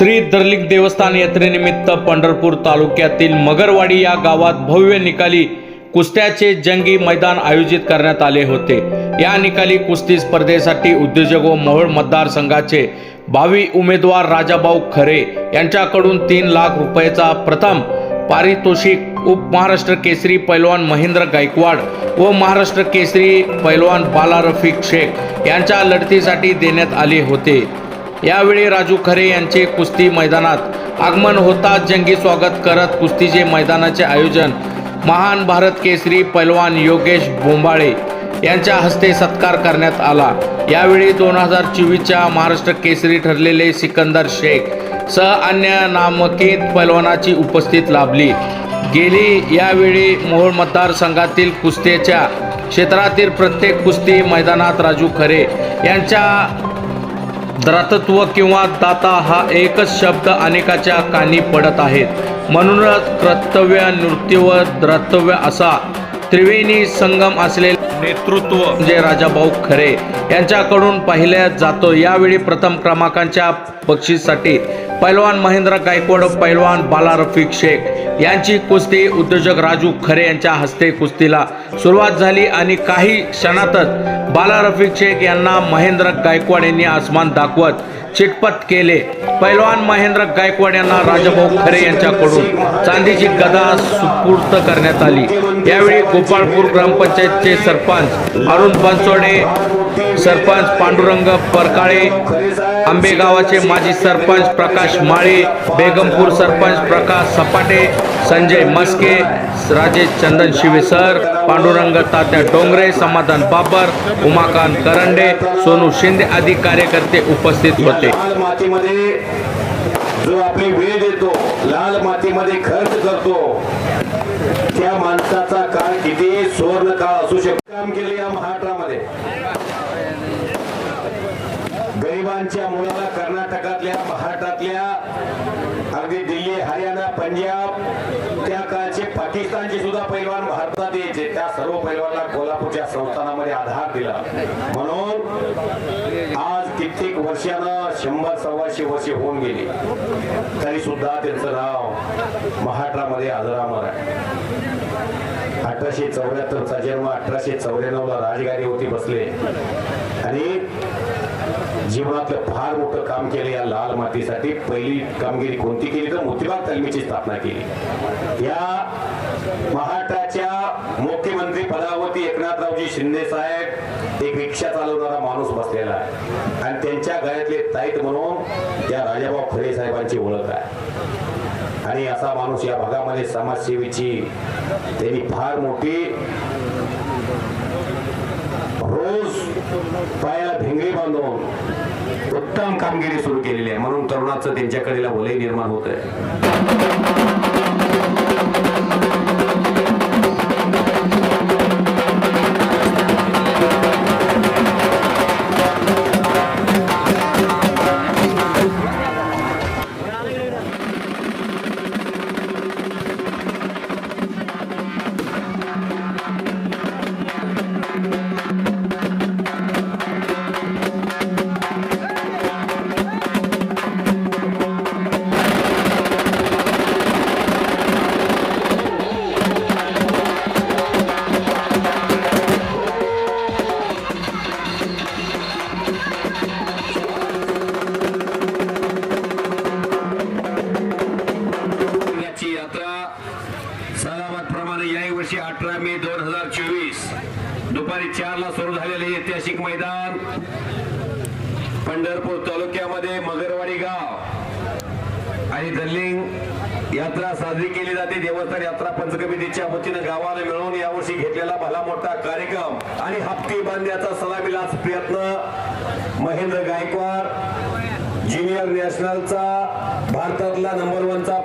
श्री दर्लिक देवस्थान यात्रेनिमित्त पंढरपूर तालुक्यातील मगरवाडी या गावात भव्य निकाली कुस्त्याचे जंगी मैदान आयोजित करण्यात आले होते. या निकाली कुस्ती स्पर्धेसाठी उद्योजक व मोहोळ मतदारसंघाचे भावी उमेदवार राजाभाऊ खरे यांच्याकडून तीन लाख रुपयाचा प्रथम पारितोषिक उप महाराष्ट्र केसरी पैलवान महेंद्र गायकवाड व महाराष्ट्र केसरी पैलवान बाला रफिक शेख यांच्या लढतीसाठी देण्यात आले होते. यावेळी राजू खरे यांचे कुस्ती मैदानात आगमन होताच जंगी स्वागत करत कुस्तीचे मैदानाचे आयोजन महान भारत केसरी पैलवान योगेश बोंबाळे यांच्या हस्ते सत्कार करण्यात आला. यावेळी दोन हजार चोवीसच्या महाराष्ट्र केसरी ठरलेले सिकंदर शेख सह अन्य नामकित पैलवानाची उपस्थित लाभली. गेली यावेळी मोहोळ मतदारसंघातील कुस्तीच्या क्षेत्रातील प्रत्येक कुस्ती मैदानात राजू खरे यांच्या द्रातत्व किंवा दाता हा एकच शब्द अनेकाच्या कानी पडत आहेत. म्हणूनच कर्तव्य नृत्य व द्रतव्य असा. त्रिवेणी संगम असलेले नेतृत्व म्हणजे राजाभाऊ खरे. यांच्याकडून पाहिल्या जातो. यावेळी प्रथम क्रमांकाच्या बक्षीससाठी पैलवान महेंद्र गायकवाड पैलवान बाला रफिक शेख यांची कुस्ती उद्योजक राजू खरे यांच्या हस्ते कुस्तीला सुरुवात झाली आणि काही क्षणातच बाला रफिक शेख यांना महेंद्र गायकवाड यांनी आसमान दाखवत चिटपट केले. पैलवान महेंद्र गायकवाड यांना राजाभाऊ खरे यांच्याकडून चांदीची गदा सुपूर्त करण्यात आली. यावेळी गोपाळपूर ग्रामपंचायतचे सरपंच अरुण बनसोडे सरपंच पांडुरंग परकाळे आंबेगावाचे माजी सरपंच प्रकाश माळे बेगमपूर सरपंच प्रकाश सपाटे संजय मस्के राजेश चंदन शिवेसर पांडुरंग तात्या डोंगरे समाधान बाबर उमाकांत करंडे सोनू शिंदे आदी कार्यकर्ते उपस्थित होते. जो आपली वेळ देतो लाल मातीमध्ये खर्च करतो त्या माणसाचा काळ किती सुवर्ण काळ असू शकतो काम केले या महाराष्ट्रामध्ये. गरिबांच्या मुलाला कर्नाटकातल्या महाराष्ट्रातल्या अगदी दिल्ली हरियाणा पंजाब त्या काळचे पाकिस्तानचे सुद्धा पैलवान भारतात यायचे. त्या सर्व पैलवानला कोल्हापूरच्या संस्थानामध्ये आधार दिला. म्हणून आज कित्येक वर्षानं शंभर सव्वाशे वर्षे होऊन गेली. तरी सुद्धा त्यांचं नाव महाराष्ट्रामध्ये आजरामर आहे. अठराशे चौऱ्याहत्तरचा जन्म अठराशे चौऱ्याण्णव ला होती बसले आणि जीवनातलं फार मोठं काम केलं या लाल मातीसाठी पहिली कामगिरी कोणती केली तर मोतीबाग तालमीची स्थापना केली. या महाराष्ट्राच्या मुख्यमंत्री पदावरती एकनाथरावजी शिंदे साहेब एक रिक्षा चालवणारा माणूस बसलेला आहे. आणि त्यांच्या गळ्यातले ताईत म्हणून त्या राजाभाऊ खरे साहेबांची ओळख आहे. आणि असा माणूस या भागामध्ये समाजसेवेची त्यांनी फार मोठी रोज पायाला भिंगरी बांधून उत्तम कामगिरी सुरू केलेली आहे. म्हणून तरुणाचं त्यांच्याकडे वलय निर्माण होत आहे अठरा मे दोन हजार चोवीस. दुपारी चार ला सुरू झालेले ऐतिहासिक मैदान पंढरपूर तालुक्यामध्ये मगरवाडी गाव. आणि दल्लिंग यात्रा साजरी केली जाते. देवस्थान यात्रा पंचकमितीच्या वतीनं गावाला मिळवून यावर्षी घेतलेला भला मोठा कार्यक्रम आणि हप्ती बांधण्याचा सलामीलाच प्रयत्न महेंद्र गायकवाड ज्युनियर नॅशनलचा भारतातला नंबर वनचा